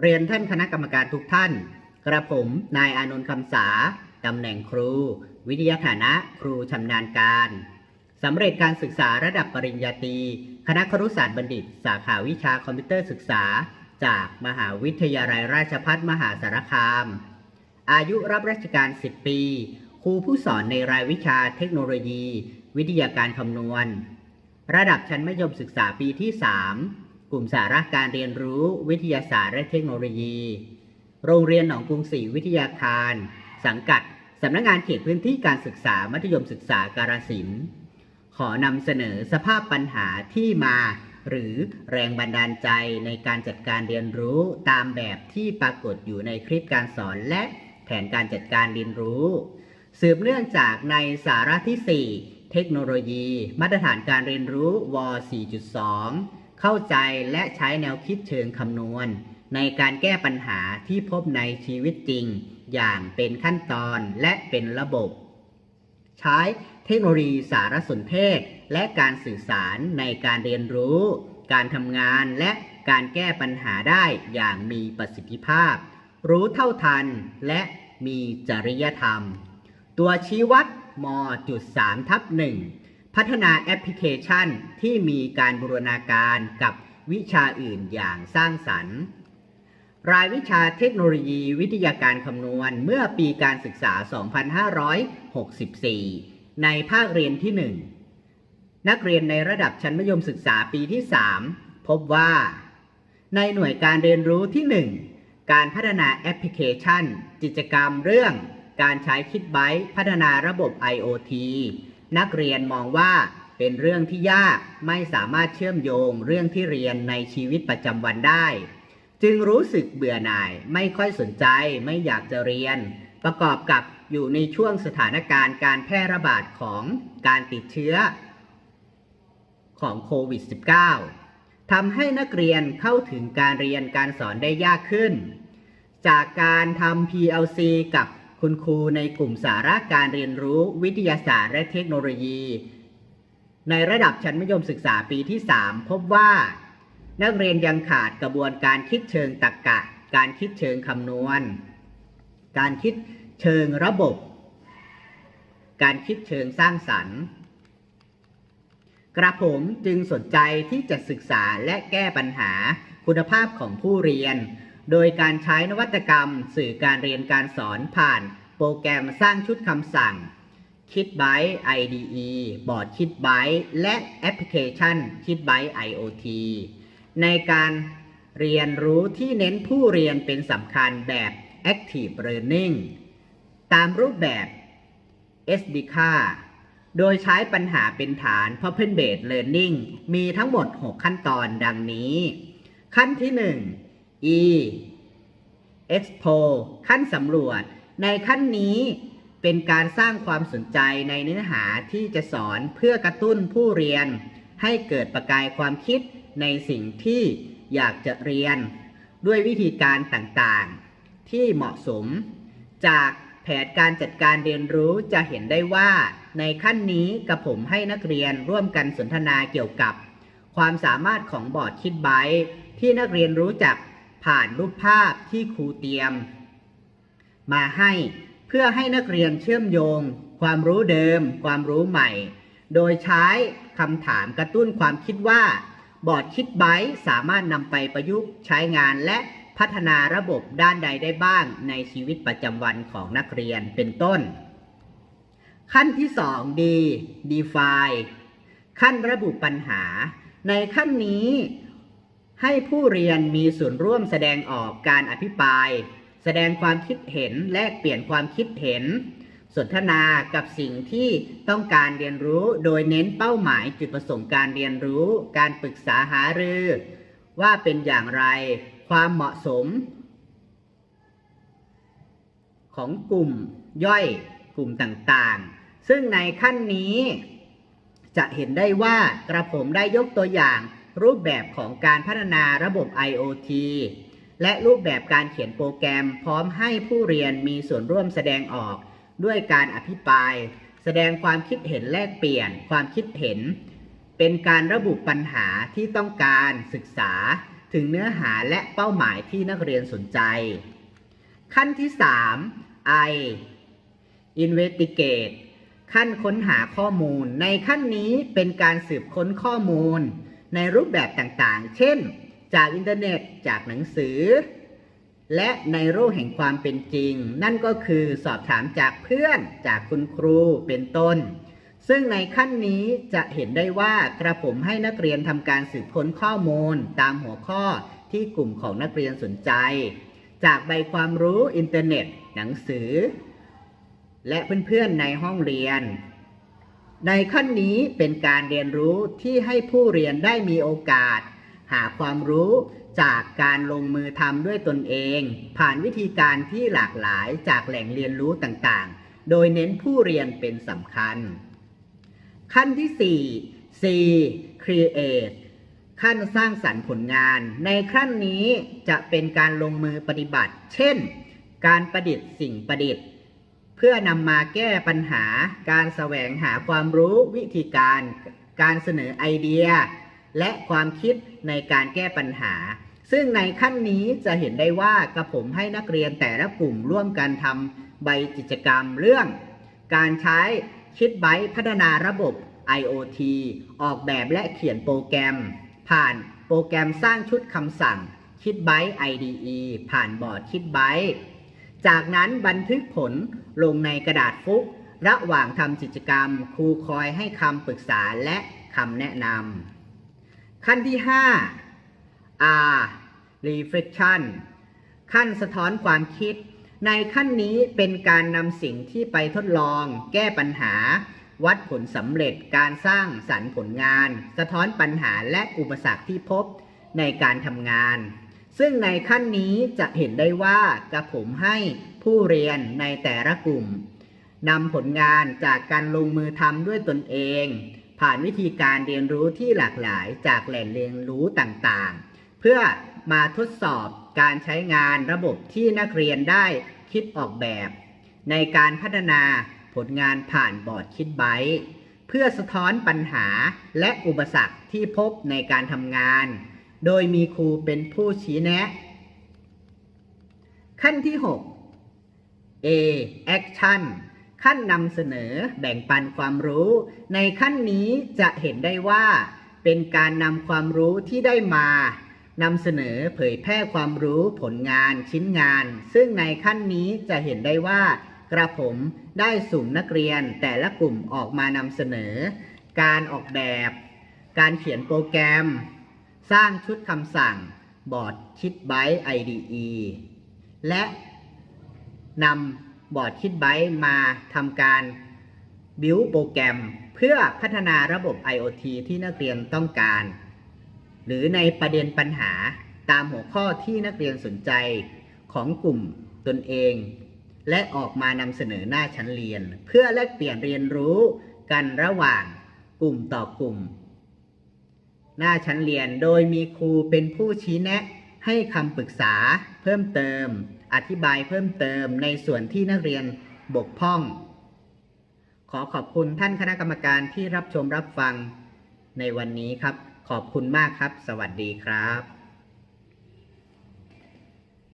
เรียนท่านคณะกรรมการทุกท่าน กระผมนายอานนท์คำสาตำแหน่งครู วิทยาฐานะครูชำนาญการสำเร็จการศึกษาระดับปริญญาตรีคณะครุศาสตร์บัณฑิต สาขาวิชาคอมพิวเตอร์ศึกษา จากมหาวิทยาลัยราชภัฏมหาสารคาม อายุรับราชการ 10 ปี ครูผู้สอนในรายวิชาเทคโนโลยี วิทยาการคำนวณ ระดับชั้นมัธยมศึกษาปีที่ 3 ลุ่มสาระการเรียนรู้วิทยาศาสตร์และเทคโนโลยี โรงเรียนหนองกรุงศรีวิทยาคาร สังกัดสำนักงานเขตพื้นที่การศึกษามัธยมศึกษาการสินขอนำเสนอสภาพปัญหาที่มา หรือแรงบันดาลใจในการจัดการเรียนรู้ตามแบบที่ปรากฏอยู่ในคลิปการสอนและแผนการจัดการเรียนรู้ สืบเนื่องจากในสาระที่ 4 เทคโนโลยี มาตรฐานการเรียนรู้ว 4.2 เข้าใจและใช้แนวคิดเชิงคำนวณ ในการแก้ปัญหาที่พบในชีวิตจริง อย่างเป็นขั้นตอนและเป็นระบบ ใช้เทคโนโลยีสารสนเทศ และการสื่อสารในการเรียนรู้ การทำงานและการแก้ปัญหาได้อย่างมีประสิทธิภาพ รู้เท่าทันและมีจริยธรรม ตัวชี้วัดม 3 ทับ1 พัฒนาแอปพลิเคชันที่มีการบูรณาการกับวิชาอื่นอย่างสร้างสรรค์ รายวิชาเทคโนโลยีวิทยาการคำนวณเมื่อปีการศึกษา 2564 ในภาคเรียนที่ 1 นักเรียนในระดับชั้นมัธยมศึกษาปีที่ 3 พบว่า ในหน่วยการเรียนรู้ที่ 1 การพัฒนาแอปพลิเคชัน กิจกรรมเรื่อง การใช้คิดไบต์พัฒนาระบบ IoT นักเรียนมองว่าเป็นเรื่องที่ยากไม่สามารถเชื่อมโยงเรื่องที่เรียนในชีวิตประจำวันได้ จึงรู้สึกเบื่อหน่าย ไม่ค่อยสนใจ ไม่อยากจะเรียน ประกอบกับอยู่ในช่วงสถานการณ์การแพร่ระบาดของการติดเชื้อของโควิด -19 ทำให้นักเรียนเข้าถึงการเรียนการสอนได้ยากขึ้น จากการทำ PLC กับ คุณครูในกลุ่มสาระการเรียนรู้วิทยาศาสตร์และเทคโนโลยี ในระดับชั้นมัธยมศึกษาปีที่ 3 พบว่า นักเรียนยังขาดกระบวนการคิดเชิงตรรกะการคิดเชิงคำนวณ การคิดเชิงระบบ การคิดเชิงสร้างสรรค์ กระผมจึงสนใจที่จะศึกษาและแก้ปัญหาคุณภาพของผู้เรียน โดยการใช้นวัตกรรม สื่อการเรียนการสอนผ่านโปรแกรมสร้างชุดคำสั่งคิดไบ IDE บอร์ดคิดไบและแอปพลิเคชันคิดไบ IoT ในการเรียนรู้ที่เน้นผู้เรียนเป็นสำคัญแบบ Active Learning ตามรูปแบบ SDK โดยใช้ปัญหาเป็นฐาน Problem Based Learning มีทั้งหมด 6 ขั้นตอนดังนี้ ขั้นที่ 1 E expo ขั้นสำรวจ ในขั้นนี้เป็นการสร้างความสนใจในเนื้อหาที่จะสอนเพื่อกระตุ้นผู้เรียน ให้เกิดประกายความคิดในสิ่งที่อยากจะเรียน ด้วยวิธีการต่างๆ ที่เหมาะสม จากแผนการจัดการเรียนรู้จะเห็นได้ว่าในขั้นนี้กระผมให้นักเรียนร่วมกันสนทนาเกี่ยวกับ ความสามารถของบอร์ดคิดไบที่นักเรียนรู้จัก ผ่านรูปภาพที่ครูเตรียม มาให้เพื่อให้นักเรียนเชื่อมโยง ความรู้เดิม ความรู้ใหม่ โดยใช้คำถามกระตุ้นความคิดว่า บอร์ดคิดไบต์สามารถนำไปประยุกต์ใช้งานและพัฒนาระบบด้านใดได้บ้างในชีวิตประจำวันของนักเรียนเป็นต้น ขั้นที่ 2 D define ขั้นระบุปัญหา ในขั้นนี้ ให้ผู้เรียนมีส่วนร่วมแสดงออกการอภิปราย แสดงความคิดเห็นแลกเปลี่ยนความคิดเห็น สนทนากับสิ่งที่ต้องการเรียนรู้โดยเน้นเป้าหมายจุดประสงค์การเรียนรู้ การปรึกษาหารือ ว่าเป็นอย่างไร ความเหมาะสม ของกลุ่มย่อยกลุ่มต่างๆ ซึ่งในขั้นนี้จะเห็นได้ว่ากระผมได้ยกตัวอย่าง รูปแบบของการพัฒนาระบบ IoT และรูปแบบการเขียนโปรแกรม พร้อมให้ผู้เรียนมีส่วนร่วมแสดงออก ด้วยการอภิปราย แสดงความคิดเห็นแลกเปลี่ยน ความคิดเห็น เป็นการระบุปัญหาที่ต้องการศึกษาถึงเนื้อหาและเป้าหมายที่นักเรียนสนใจ ขั้นที่ 3 I investigate ขั้นค้นหาข้อมูล ในขั้นนี้เป็นการสืบค้นข้อมูล ในรูปแบบต่างๆ เช่น จากอินเทอร์เน็ต จากหนังสือ และในโลกแห่งความเป็นจริง นั่นก็คือสอบถามจากเพื่อน จากคุณครู เป็นต้น ซึ่งในขั้นนี้จะเห็นได้ว่ากระผมให้นักเรียนทำการสืบค้นข้อมูล ตามหัวข้อที่กลุ่มของนักเรียนสนใจ จากใบความรู้อินเทอร์เน็ต หนังสือ และเพื่อนๆในห้องเรียน ในขั้นนี้เป็นการเรียนรู้ที่ให้ผู้เรียนได้มีโอกาส หาความรู้จากการลงมือทำด้วยตนเอง ผ่านวิธีการที่หลากหลายจากแหล่งเรียนรู้ต่างๆ โดยเน้นผู้เรียนเป็นสำคัญ ขั้นที่ 4 C create ขั้นสร้างสรรค์ผลงาน ในขั้นนี้จะเป็นการลงมือปฏิบัติ เช่น การประดิษฐ์สิ่งประดิษฐ์ เพื่อนำมาแก้ปัญหาการแสวงหาความรู้วิธีการ การเสนอไอเดีย และความคิดในการแก้ปัญหา ซึ่งในขั้นนี้จะเห็นได้ว่ากระผมให้นักเรียนแต่ละกลุ่มร่วมกันทำใบกิจกรรมเรื่อง การใช้คิดไบต์พัฒนาระบบ IoT ออกแบบและเขียนโปรแกรม ผ่านโปรแกรมสร้างชุดคำสั่งคิดไบต์ IDE ผ่านบอร์ดคิดไบต์ จากนั้นบันทึกผลลงในกระดาษฟุก ระหว่างทำกิจกรรม ครูคอยให้คำปรึกษาและคำแนะนำขั้นที่ 5 R reflection ขั้นสะท้อนความคิด ในขั้นนี้เป็นการนำสิ่งที่ไปทดลอง แก้ปัญหา วัดผลสำเร็จการสร้างสรรค์ผลงาน สะท้อนปัญหาและอุปสรรคที่พบในการทำงาน ซึ่งในขั้นนี้จะเห็นได้ว่ากระผมให้ผู้เรียนในแต่ละกลุ่มนำผลงานจากการลงมือทำด้วยตนเอง ผ่านวิธีการเรียนรู้ที่หลากหลายจากแหล่งเรียนรู้ต่างๆ เพื่อมาทดสอบการใช้งานระบบที่นักเรียนได้คิดออกแบบ ในการพัฒนาผลงานผ่านบอร์ดคิดไบเพื่อสะท้อนปัญหาและอุปสรรคที่พบในการทำงาน โดยมีครูเป็นผู้ชี้แนะ ขั้นที่ 6 A action ขั้นนำเสนอแบ่งปันความรู้ ในขั้นนี้จะเห็นได้ว่า เป็นการนำความรู้ที่ได้มานำเสนอเผยแพร่ความรู้ผลงานชิ้นงาน ซึ่งในขั้นนี้จะเห็นได้ว่า กระผมได้สุ่มนักเรียนแต่ละกลุ่มออกมานำเสนอ การออกแบบ การเขียนโปรแกรม สร้างชุดคำสั่งบอร์ดคิดไบต์ IDE และนำบอร์ดคิดไบต์มาทำการบิวโปรแกรมเพื่อพัฒนาระบบ IoT ที่นักเรียนต้องการ หรือในประเด็นปัญหาตามหัวข้อที่นักเรียนสนใจของกลุ่มตนเอง และออกมานำเสนอหน้าชั้นเรียน เพื่อแลกเปลี่ยนเรียนรู้กันระหว่างกลุ่มต่อกลุ่ม หน้าชั้นเรียนโดยมีครูเป็นผู้ชี้แนะ ให้คำปรึกษาเพิ่มเติม อธิบายเพิ่มเติมในส่วนที่นักเรียนบกพร่อง ขอขอบคุณท่านคณะกรรมการที่รับชมรับฟังในวันนี้ครับ ขอบคุณมากครับ สวัสดีครับ